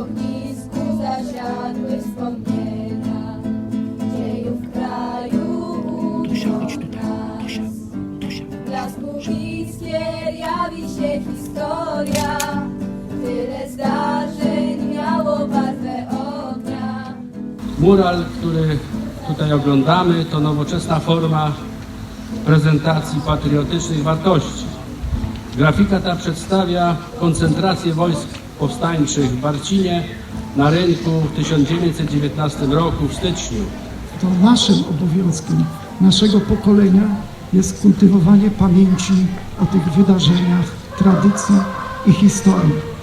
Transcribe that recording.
ognisku zasiadły wspomnienia dziejów kraju Tusia, Tusia, Blasku iskier jawi się historia. Tyle zdarzeń miało barwę ognia. Mural, który tutaj oglądamy to nowoczesna forma prezentacji patriotycznych wartości. Grafika ta przedstawia koncentrację wojsk powstańczych w Barcinie na rynku w 1919 roku w styczniu. to naszym obowiązkiem, naszego pokolenia jest kultywowanie pamięci o tych wydarzeniach, tradycji i historii.